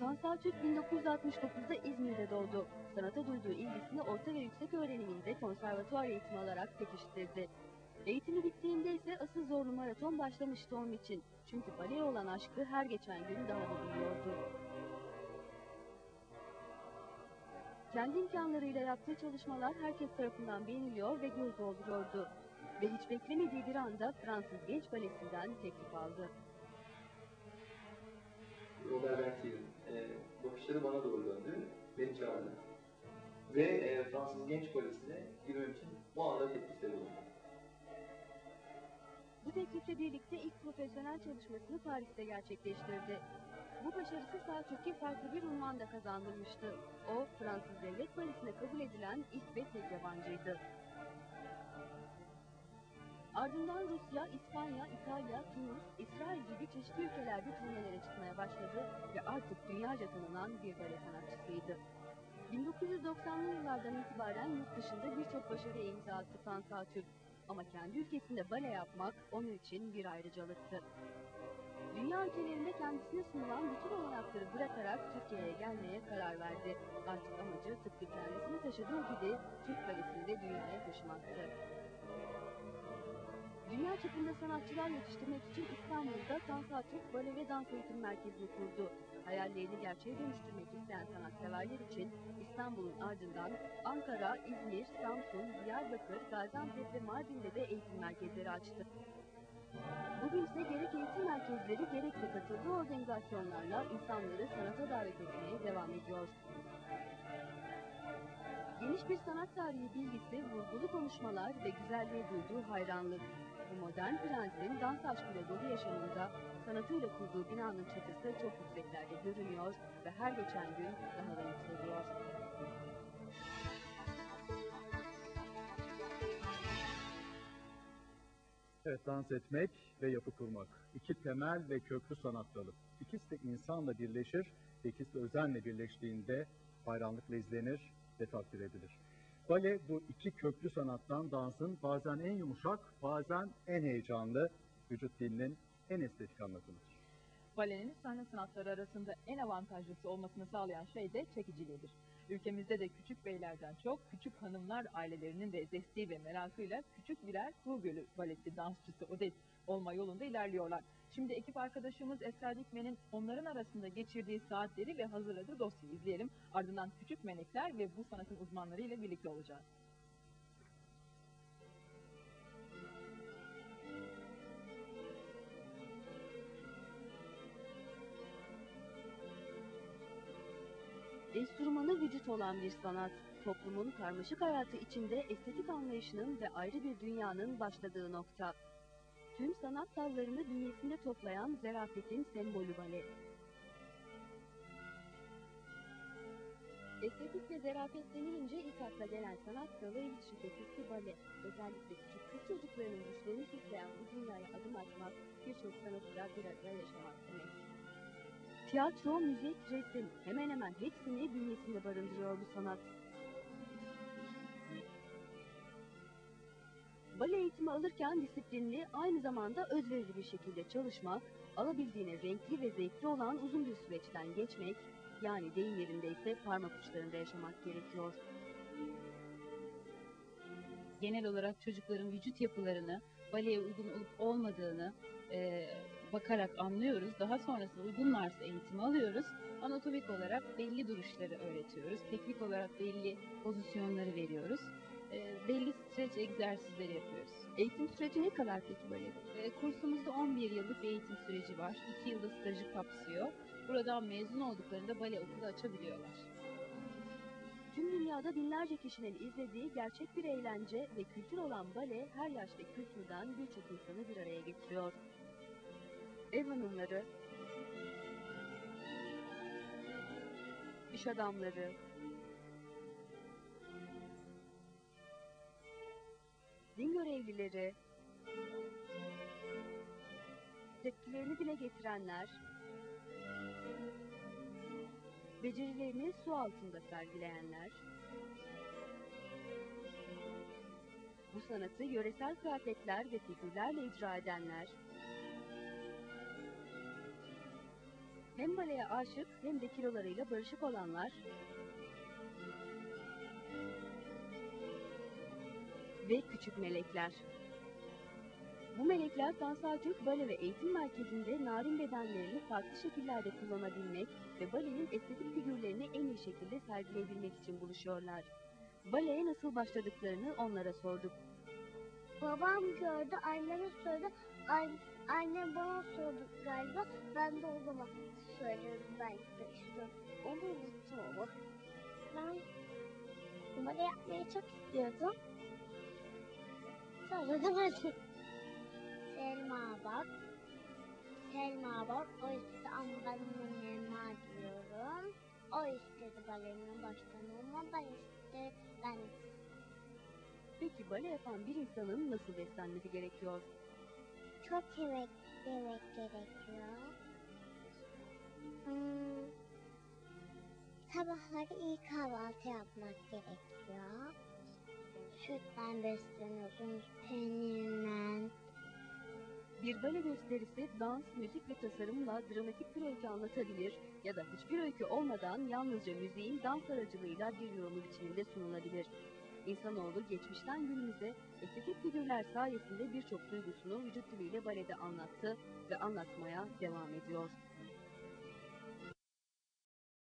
Tansal Türk 1969'da İzmir'de doğdu. Sanata duyduğu ilgisini orta ve yüksek öğreniminde konservatuvar eğitimi alarak pekiştirdi. Eğitimi bittiğinde ise asıl zorlu maraton başlamıştı onun için. Çünkü baleye olan aşkı her geçen gün daha da büyüyordu. Kendi imkanlarıyla yaptığı çalışmalar herkes tarafından beğeniliyor ve göz dolduruyordu. Ve hiç beklemediği bir anda Fransız Genç Balesi'nden teklif aldı. Robert Berthiel'in e, bakışları bana doğru döndü, beni çağırdı. Ve e, Fransız Genç Balesi'ne girmem için bu anda teklifte bulundu. Bu teklifle birlikte ilk profesyonel çalışmasını Paris'te gerçekleştirdi. Bu başarısı Selçuk'a farklı bir unvan da kazandırmıştı. O, Fransız Devlet Balesi'ne kabul edilen ilk ve tek yabancıydı. Ardından Rusya, İspanya, İtalya, Tunus, İsrail gibi çeşitli ülkelerde turnelere çıkmaya başladı ve artık dünyaca tanınan bir bale sanatçısıydı. 1990'lı yıllardan itibaren yurt dışında birçok başarıya imza attı Tansal Türk. Ama kendi ülkesinde bale yapmak onun için bir ayrıcalıktı. Dünya ülkelerinde kendisine sunulan bütün olanakları bırakarak Türkiye'ye gelmeye karar verdi. Artık amacı tıpkı kendisini taşıdığı gibi Türk balesini de dünyaya taşımaktı. Dünya çapında sanatçılar yetiştirmek için İstanbul'da Tansal Türk Bale ve Dans Eğitim Merkezi'ni kurdu. Hayallerini gerçeğe dönüştürmek isteyen sanatseverler için İstanbul'un ardından Ankara, İzmir, Samsun, Diyarbakır, Gaziantep ve Mardin'de de eğitim merkezleri açtı. Bugün ise gerek eğitim merkezleri gerekse katıldığı organizasyonlarla insanları sanata davet etmeye devam ediyor. Geniş bir sanat tarihi bilgisi, vurgulu konuşmalar ve güzelliğe duyduğu hayranlık. Bu modern prensin dans aşkıyla dolu yaşamında sanatıyla kurduğu binanın çatısı çok yükseklerde görünüyor ve her geçen gün daha da yükseliyor. Evet, dans etmek ve yapı kurmak. İki temel ve köklü sanat dalı. İkisi de insanla birleşir ikisi de özenle birleştiğinde hayranlıkla izlenir ve takdir edilir. Bale bu iki köklü sanattan dansın bazen en yumuşak, bazen en heyecanlı, vücut dilinin en estetik anlatımıdır. Balenin sahne sanatları arasında en avantajlısı olmasını sağlayan şey de çekiciliğidir. Ülkemizde de küçük beylerden çok küçük hanımlar ailelerinin de desteği ve merakıyla küçük birer Kuğu Gölü dansçısı Odet olma yolunda ilerliyorlar. Şimdi ekip arkadaşımız Esra Dikmen'in onların arasında geçirdiği saatleri ve hazırladığı dosyayı izleyelim. Ardından küçük menekler ve bu sanatın uzmanları ile birlikte olacağız. Enstrümanı vücut olan bir sanat, toplumun karmaşık hayatı içinde estetik anlayışının ve ayrı bir dünyanın başladığı nokta. Tüm sanat dallarını bünyesinde toplayan zerafetin sembolü bale. Estetik ve zarafet denilince ilk akla gelen sanat dalı hiç şüphesiz bale. Özellikle küçük kız çocuklarının güçlerini süsleyen bu dünyaya adım atmak, birçok sanatıyla bir arada yaşamak demek. Tiyatro, müzik, resim hemen hemen hepsini bünyesinde barındırıyor bu sanat. Bale eğitimi alırken disiplinli, aynı zamanda özverili bir şekilde çalışmak, alabildiğine renkli ve zevkli olan uzun bir süreçten geçmek, yani deyim yerinde ise parmak uçlarında yaşamak gerekiyor. genel olarak çocukların vücut yapılarını baleye uygun olup olmadığını bakarak anlıyoruz. Daha sonrasında uygunlarsa eğitim alıyoruz. Anatomik olarak belli duruşları öğretiyoruz. Teknik olarak belli pozisyonları veriyoruz. E, belli streç egzersizleri yapıyoruz. Eğitim süreci ne kadar peki böyle? E, kursumuzda 11 yıllık bir eğitim süreci var. 2 yılda stajı kapsıyor. Buradan mezun olduklarında bale okulu açabiliyorlar. Tüm dünyada binlerce kişinin izlediği gerçek bir eğlence ve kültür olan bale her yaş ve kültürden birçok insanı bir araya getiriyor. Ev hanımları, iş adamları, din görevlileri, tepkilerini dile getirenler, becerilerini su altında sergileyenler, bu sanatı yöresel kıyafetler ve figürlerle icra edenler, hem baleye aşık hem de kilolarıyla barışık olanlar ve küçük melekler. Bu melekler Dansal Türk Bale ve Eğitim Merkezi'nde narin bedenlerini farklı şekillerde kullanabilmek ve balenin estetik figürlerini en iyi şekilde sergileyebilmek için buluşuyorlar. Baleye nasıl başladıklarını onlara sorduk. Babam gördü, anneme söyledi. An- annem bana sordu galiba. Ben de o zaman söyledim belki de işte. Onu unuttum ama. Ben numara yapmayı çok istiyordum. Sonra da ben Selma bak. Selma bak. O istedi Selma diyorum. O istedi balerinin başkanı ama ben işte ben Peki bale yapan bir insanın nasıl beslenmesi gerekiyor? Çok yemek yemek gerekiyor. Sabahları iyi kahvaltı yapmak gerekiyor. Sütten besleniyorsunuz, peynirle. Bir bale gösterisi dans, müzik ve tasarımla dramatik bir öykü anlatabilir ya da hiçbir öykü olmadan yalnızca müziğin dans aracılığıyla bir yorumu biçiminde sunulabilir. İnsanoğlu geçmişten günümüze estetik figürler sayesinde birçok duygusunu vücut diliyle balede anlattı ve anlatmaya devam ediyor.